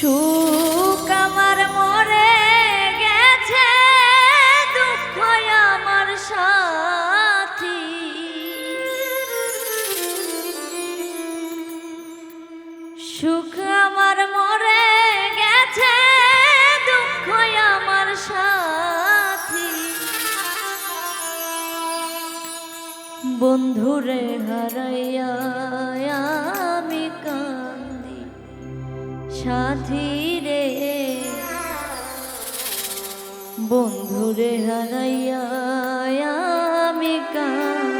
সুখ আমার মরে গেছে, দুঃখ আমার সাথী। সুখ আমার মরে গেছে, দুঃখ আমার সাথী। বন্ধুরে হারাইয়া সাথী রে। বন্ধুরে হারাইয়া আমি কান্দি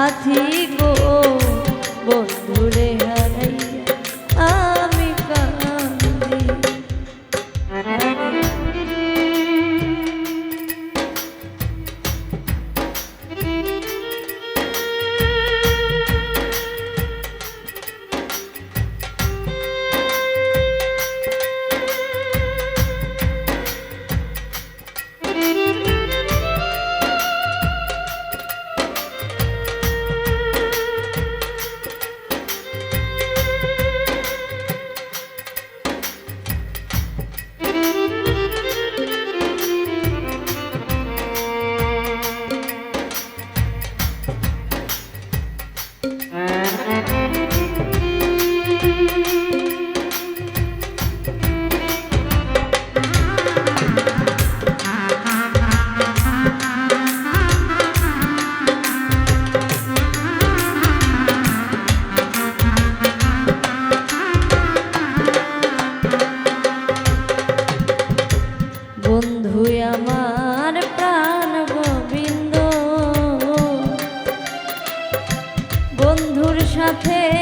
সাথী বন্ধু আমার প্রাণ গোবিন্দ। বন্ধুর সাথে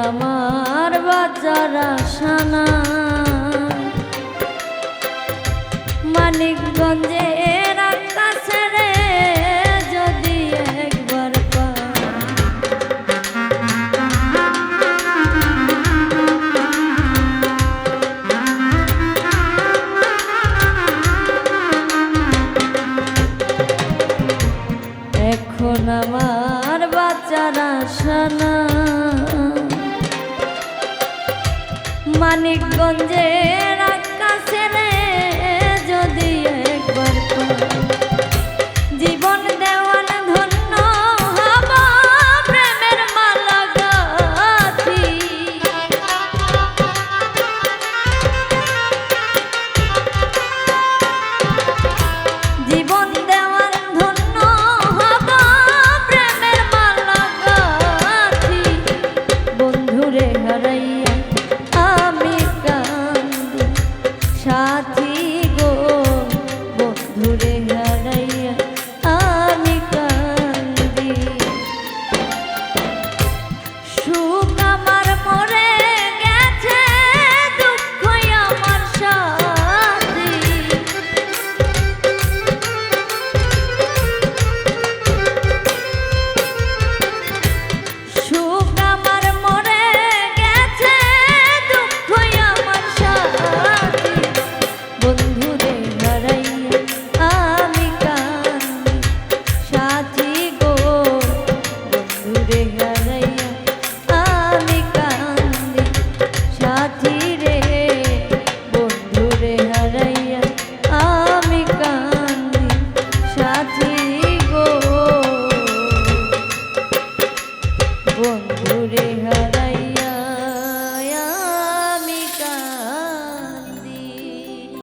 আমার বাজার আসানা একবার এখন আমার বাচ্চার আসানা মানিকগঞ্জের